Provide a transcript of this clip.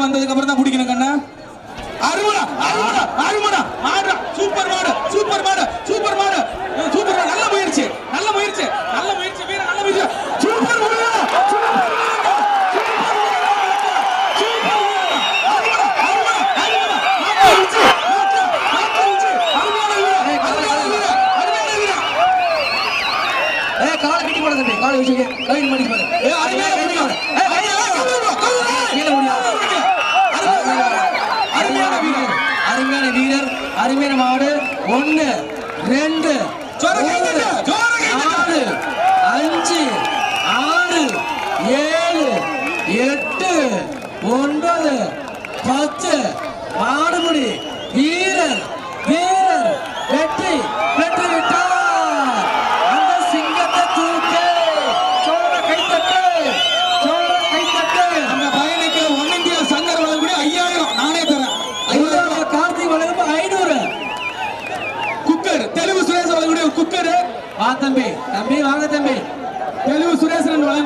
வந்ததுக்கு அப்புறம் தான் பிடிக்கணும் கண்ணா. அருமடா அருமடா அருமடா. மாடுடா சூப்பர் மாடு சூப்பர் மாடு சூப்பர் மாடு. சூப்பர் மாடு நல்ல முயற்சி நல்ல முயற்சி நல்ல முயற்சி வீர நல்ல முயற்சி. சூப்பர் மாடு சூப்பர் மாடு சூப்பர் மாடு அருமடா அருமடா அருமடா மாட்டு வீச்சு மாட்டு மாட்டு வீச்சு அருமையான வீர அருமையான வீர அருமையான வீர ஏ காலை கட்டி போட தம்பி காலை வச்சு கை மடி போடு ஏ அருமையான வீர ஏ கீழே முடியாது அருமையான வீரர் அருமையான மாடு. ஒண்ணு ரெண்டு நாலு அஞ்சு ஆறு ஏழு எட்டு ஒன்பது பத்து குக்கரு. வா தம்பி. தம்பி வாங்க தம்பி.